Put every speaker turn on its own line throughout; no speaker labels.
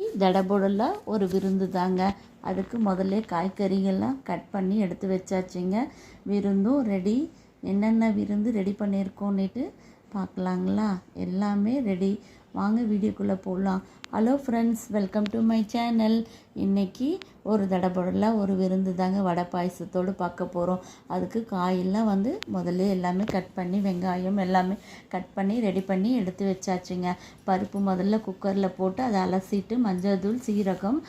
தடபுடலாக ஒரு விருந்து தாங்க. அதுக்கு முதல்ல காய்கறிகள்லாம் கட் பண்ணி எடுத்து வச்சாச்சுங்க. விருந்தும் ரெடி என்னென்ன விருந்து ரெடி பண்ணியிருக்கோன்னுட்டு பார்க்கலாங்களா எல்லாமே ரெடி வாங்க வீடியோக்குள்ளே போடலாம் hello friends welcome to my channel இன்றைக்கி ஒரு தடபுடல ஒரு விருந்து தாங்க வடை பாயசத்தோடு பார்க்க போகிறோம் அதுக்கு காயெல்லாம் வந்து முதல்ல எல்லாமே கட் பண்ணி வெங்காயம் எல்லாமே கட் பண்ணி ரெடி பண்ணி எடுத்து வச்சாச்சுங்க. பருப்பு முதல்ல குக்கரில் போட்டு அதை அலசிட்டு மஞ்சள் தூள் சீரகம்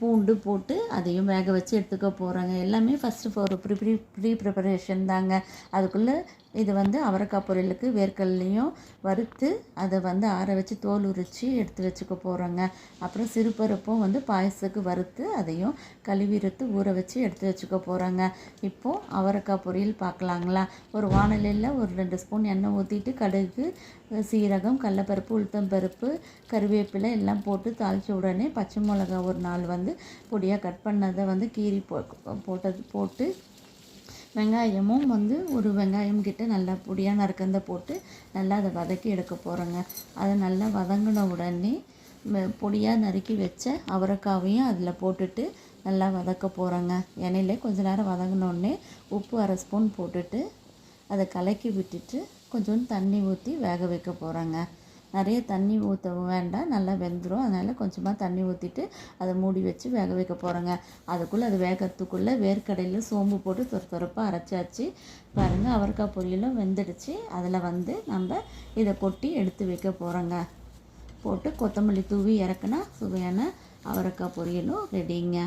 பூண்டு போட்டு அதையும் வேக வச்சு எடுத்துக்க போகிறாங்க எல்லாமே ஃபஸ்ட்டு ஒரு ப்ரி ப்ரீ ப்ரிப்பரேஷன் தாங்க. அதுக்குள்ளே இது வந்து அவரைக்காய் பொரியலுக்கு வேர்க்கல்லையும் வறுத்து அதை வந்து ஆற வச்சு தோல் உரித்து எடுத்து வச்சுக்க போகிறோங்க அப்புறம் சிறுபருப்பும் வந்து பாயசத்துக்கு வறுத்து அதையும் கழுவி எடுத்து ஊற வச்சு எடுத்து வச்சுக்க போகிறாங்க இப்போது அவரைக்காய் பொரியல் பார்க்கலாங்களா ஒரு வானலியில் ஒரு ரெண்டு ஸ்பூன் எண்ணெய் ஊற்றிட்டு கடுகு சீரகம் கடலப்பருப்பு உளுத்தம்பருப்பு கருவேப்பிலை எல்லாம் போட்டு தாளித்த உடனே பச்சை மிளகா ஒரு நாள் வந்து பொடியாக கட் பண்ணதை வந்து கீரி போ போட்டது போட்டு வெங்காயமும் வந்து ஒரு வெங்காயம் கிட்ட நல்லா பொடியாக நறுக்கந்த போட்டு நல்லா அதை வதக்கி எடுக்க போகிறோங்க அதை நல்லா வதங்கின உடனே பொடியாக நறுக்கி வச்ச அவரைக்காவையும் அதில் போட்டுட்டு நல்லா வதக்க போகிறோங்க எண்ணெயிலே கொஞ்ச நேரம் வதங்கினோடனே உப்பு அரை ஸ்பூன் போட்டுட்டு அதை கலக்கி விட்டுட்டு கொஞ்சோண்டு தண்ணி ஊற்றி வேக வைக்க போகிறோங்க நிறைய தண்ணி ஊற்ற வேண்டாம். நல்லா வெந்துடும் அதனால் கொஞ்சமாக தண்ணி ஊற்றிட்டு அதை மூடி வச்சு வேக வைக்க போகிறோங்க அதுக்குள்ளே அது வேகிறதுக்குள்ளே வேர்க்கடையில் சோம்பு போட்டு துர துரப்பாக அரைச்சாச்சு. பாருங்கள் அவரைக்காய் பொரியலும் வெந்துடுச்சு. அதில் வந்து நம்ம இதை கொட்டி எடுத்து வைக்க போகிறோங்க போட்டு கொத்தமல்லி தூவி இறக்குனா சுவையான அவரைக்காய் பொரியலும் ரெடிங்க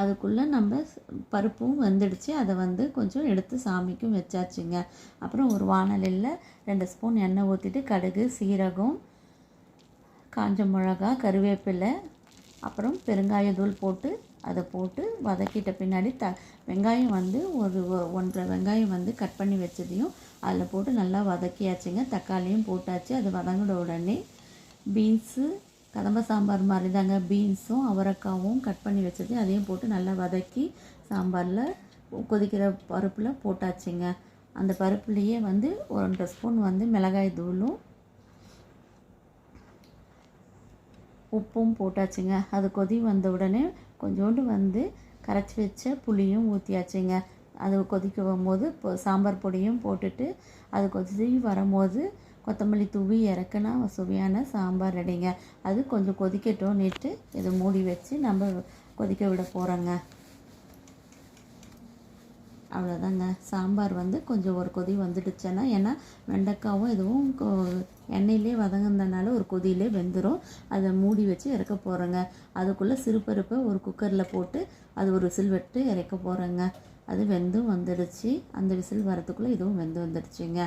அதுக்குள்ளே நம்ம பருப்பும் வெந்துடுச்சு. அதை வந்து கொஞ்சம் எடுத்து சாமிக்கும் வச்சாச்சுங்க. அப்புறம் ஒரு வானலில் ரெண்டு ஸ்பூன் எண்ணெய் ஊற்றிட்டு கடுகு சீரகம் காஞ்ச மிளகா கருவேப்பிலை அப்புறம் பெருங்காயத்தூள் போட்டு அதை போட்டு வதக்கிட்ட பின்னாடி த வெங்காயம் வந்து ஒரு ஒன்றரை வெங்காயம் வந்து கட் பண்ணி வச்சதையும் அதில் போட்டு நல்லா வதக்கியாச்சுங்க. தக்காளியும் போட்டாச்சு. அது வதங்கின உடனே பீன்ஸு கதம்ப சாம்பார் மாதிரி தாங்க பீன்ஸும் அவரைக்காவும் கட் பண்ணி வச்சது அதையும் போட்டு நல்லா வதக்கி சாம்பாரில் கொதிக்கிற பருப்பில் போட்டாச்சுங்க. அந்த பருப்புலேயே வந்து ஒரு ரெண்டு ஸ்பூன் வந்து மிளகாய் தூளும் உப்பும் போட்டாச்சுங்க. அது கொதி வந்த உடனே கொஞ்சோண்டு வந்து கரைச்சி வச்ச புளியும் ஊற்றியாச்சுங்க அது கொதிக்க போது இப்போ சாம்பார் பொடியும் போட்டுட்டு அது கொதி வரும்போது கொத்தமல்லி தூவி இறக்குனா சுவையான சாம்பார் ரெடிங்க. அது கொஞ்சம் கொதிக்கட்டும் நேற்று இதை மூடி வச்சு நம்ம கொதிக்க விட போகிறோங்க அவ்வளோதாங்க சாம்பார் வந்து கொஞ்சம் ஒரு கொதி வந்துடுச்சுன்னா ஏன்னா வெண்டைக்காவும் எதுவும் எண்ணெயிலே வதங்கினதுனால ஒரு கொதியிலே வெந்துடும் அதை மூடி வச்சு இறக்க போகிறோங்க அதுக்குள்ளே சிறுபருப்பை ஒரு குக்கரில் போட்டு அது ஒரு விசில் விட்டு இறக்க போகிறோங்க அது வெந்தும் வந்துடுச்சு. அந்த விசில் வரத்துக்குள்ளே இதுவும் வெந்து வந்துடுச்சுங்க.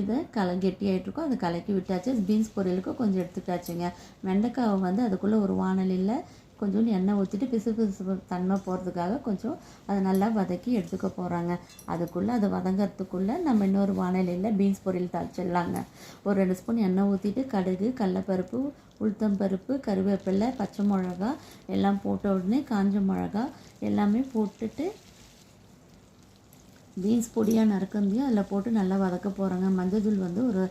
இதை கல கெட்டியாகிட்ருக்கோம் அதை கலக்கி விட்டாச்சு. பீன்ஸ் பொரியலுக்கு கொஞ்சம் எடுத்துட்டாச்சுங்க. வெண்டைக்காவை வந்து அதுக்குள்ளே ஒரு வானலியில் கொஞ்சோண்டு எண்ணெய் ஊற்றிட்டு பிசு பிசு தன்மை போகிறதுக்காக கொஞ்சம் அதை நல்லா வதக்கி எடுத்துக்க போகிறாங்க அதுக்குள்ளே அதை வதங்கிறதுக்குள்ளே நம்ம இன்னொரு வானலியில் பீன்ஸ் பொரியல் தாளிச்சிடலாங்க. ஒரு ரெண்டு ஸ்பூன் எண்ணெய் ஊற்றிட்டு கடுகு கடலப்பருப்பு உளுத்தம்பருப்பு கருவேப்பிலை பச்சை மிளகா எல்லாம் போட்ட உடனே காஞ்ச மிளகா எல்லாமே போட்டுட்டு பீன்ஸ் பொடியாக நறுக்கந்தையும் அதில் போட்டு நல்லா வதக்க போகிறோங்க மஞ்சள் வந்து ஒரு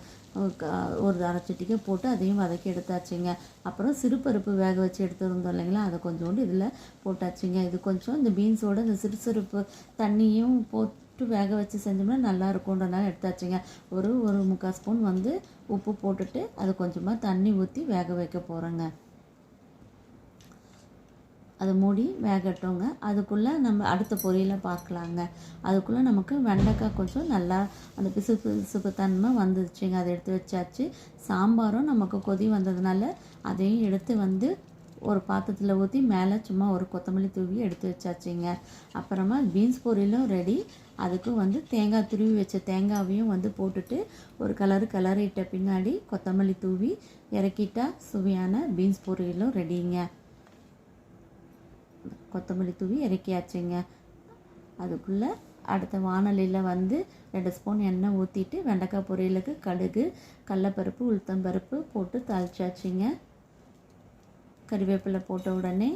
ஒரு அரைச்சட்டிக்கை போட்டு அதையும் வதக்கி எடுத்தாச்சுங்க. அப்புறம் சிறுபருப்பு வேக வச்சு எடுத்துருந்தோம் இல்லைங்களா? அதை கொஞ்சோண்டு இதில் போட்டாச்சுங்க. இது கொஞ்சம் இந்த பீன்ஸோட இந்த சிறு சிறுப்பு தண்ணியும் போட்டு வேக வச்சு செஞ்சோம்னா நல்லா இருக்கும்ன்றனால எடுத்தாச்சுங்க. ஒரு ஒரு முக்கால் ஸ்பூன் வந்து உப்பு போட்டுட்டு அது கொஞ்சமாக தண்ணி ஊற்றி வேக வைக்க போகிறோங்க அதை மூடி வேகட்டோங்க. அதுக்குள்ளே நம்ம அடுத்த பொரியலை பார்க்கலாங்க. அதுக்குள்ளே நமக்கு வெண்டைக்காய் கொஞ்சம் நல்லா அந்த பிசு பிசுப்பு தன்மை வந்துருச்சுங்க. அதை எடுத்து வச்சாச்சு. சாம்பாரும் நமக்கு கொதி வந்ததுனால அதையும் எடுத்து வந்து ஒரு பாத்திரத்தில் ஊற்றி மேலே சும்மா ஒரு கொத்தமல்லி தூவி எடுத்து வச்சாச்சுங்க. அப்புறமா பீன்ஸ் பொரியலும் ரெடி. அதுக்கு வந்து தேங்காய் துருவி வச்ச தேங்காவையும் வந்து போட்டுட்டு ஒரு கலரு கலரிட்ட பின்னாடி கொத்தமல்லி தூவி இறக்கிட்டா சுவையான பீன்ஸ் பொரியலும் ரெடிங்க. கொத்தமல்லி தூவி இறக்கியாச்சுங்க. அதுக்குள்ளே அடுத்த வானலியில் வந்து ரெண்டு ஸ்பூன் எண்ணெய் ஊற்றிட்டு வெண்டைக்காய் பொரியலுக்கு கடுகு கடலப்பருப்பு உளுத்தம்பருப்பு போட்டு தாளிச்சாச்சுங்க. கறிவேப்பிலை போட்ட உடனே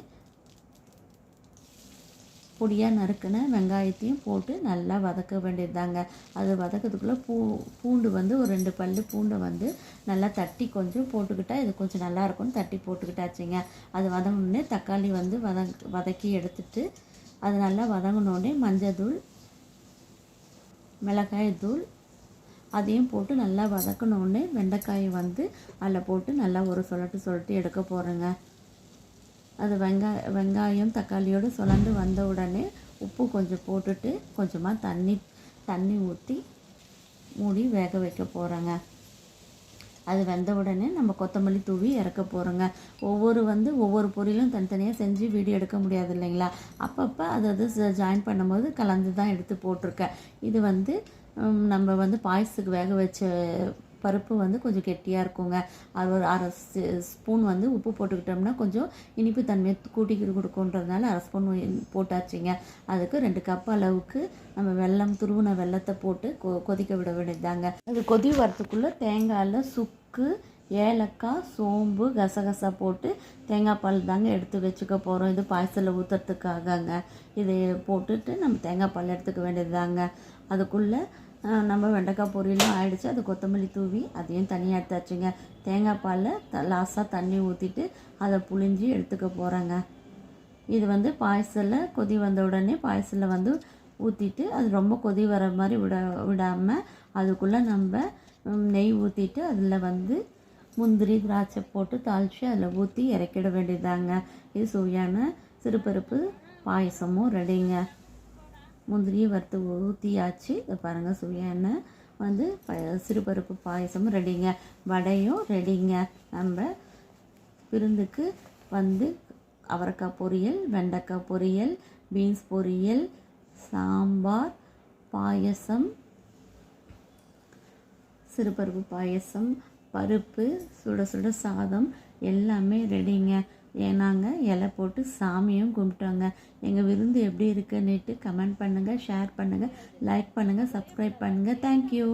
பொடியாக நறுக்கின வெங்காயத்தையும் போட்டு நல்லா வதக்க வேண்டியதுதாங்க. அது வதக்கிறதுக்குள்ளே பூ பூண்டு வந்து ஒரு ரெண்டு பல்லு பூண்டை வந்து நல்லா தட்டி கொஞ்சம் போட்டுக்கிட்டால் இது கொஞ்சம் நல்லாயிருக்கும்னு தட்டி போட்டுக்கிட்டாச்சுங்க. அது வதங்கினோடனே தக்காளி வந்து வதங் வதக்கி எடுத்துட்டு அது நல்லா வதங்கினோடனே மஞ்சள் மிளகாய் தூள் அதையும் போட்டு நல்லா வதக்கினோடனே வெண்டைக்காயை வந்து அதில் போட்டு நல்லா ஒரு சொல்லட்டு சொல்லட்டு எடுக்க போகிறேங்க அது வெங்காய வெங்காயம் தக்காளியோடு சுலந்து வந்த உடனே உப்பு கொஞ்சம் போட்டுட்டு கொஞ்சமாக தண்ணி தண்ணி ஊற்றி மூடி வேக வைக்க போகிறேங்க அது வெந்த உடனே நம்ம கொத்தமல்லி தூவி இறக்க போகிறோங்க ஒவ்வொரு வந்து ஒவ்வொரு பொரியலும் தனித்தனியாக செஞ்சு வீடியோ எடுக்க முடியாது இல்லைங்களா? அப்பப்போ அது அது ஜாயின் பண்ணும்போது கலந்து தான் எடுத்து போட்டிருக்கேன். இது வந்து நம்ம வந்து பாயசத்துக்கு வேக வச்ச பருப்பு வந்து கொஞ்சம் கெட்டியாக இருக்குங்க. அது ஒரு அரை ஸ்பூன் வந்து உப்பு போட்டுக்கிட்டோம்னா கொஞ்சம் இனிப்பு தன்மையை கூட்டி கொடுக்குன்றதுனால அரை ஸ்பூன் போட்டாச்சுங்க. அதுக்கு ரெண்டு கப் அளவுக்கு நம்ம வெல்லம் துருவின வெல்லத்தை போட்டு கொ கொதிக்க விட வேண்டியதுதாங்க. அது கொதி வரத்துக்குள்ளே தேங்காயில் சுக்கு ஏலக்காய் சோம்பு கசகசா போட்டு தேங்காய் பால் தாங்க எடுத்து வச்சுக்க போகிறோம் இது பாயசத்தில் ஊற்றுறதுக்காகங்க இதை போட்டுட்டு நம்ம தேங்காய் பால் எடுத்துக்க வேண்டியதுதாங்க. அதுக்குள்ளே நம்ம வெண்டைக்காய் பொரியலும் ஆயிடுச்சு. அது கொத்தமல்லி தூவி அதையும் தனியாக எடுத்தாச்சுங்க. தேங்காய் பாலில் த லாஸாக தண்ணி ஊற்றிட்டு அதை புழிஞ்சி எடுத்துக்க போகிறேங்க இது வந்து பாயசத்தில் கொதி வந்த உடனே பாயசத்தில் வந்து ஊற்றிட்டு அது ரொம்ப கொதி வர மாதிரி விட விடாமல் அதுக்குள்ளே நம்ம நெய் ஊற்றிட்டு அதில் வந்து முந்திரி திராட்சை போட்டு தாளித்து அதில் ஊற்றி இறக்கிட வேண்டியதாங்க இது சுவையான சிறுபருப்பு பாயசமும் ரெடிங்க முந்திரியை வறுத்து ஊற்றியாச்சு இதை பாருங்கள் சுவையான வந்து ப சிறுபருப்பு பாயசமும் ரெடிங்க. வடையும் ரெடிங்க. நம்ம விருந்துக்கு வந்து அவரைக்காய் பொரியல் வெண்டைக்காய் பொரியல் பீன்ஸ் பொரியல் சாம்பார் பாயசம் சிறுபருப்பு பாயசம் பருப்பு சுட சுட சாதம் எல்லாமே ரெடிங்க. ஏன்னாங்க இலை போட்டு சாமியும் கும்பிட்டோங்க. எங்கள் விருந்து எப்படி இருக்குன்னுட்டு கமெண்ட் பண்ணுங்கள் ஷேர் பண்ணுங்கள் லைக் பண்ணுங்கள் சப்ஸ்கிரைப் பண்ணுங்கள் தேங்க்யூ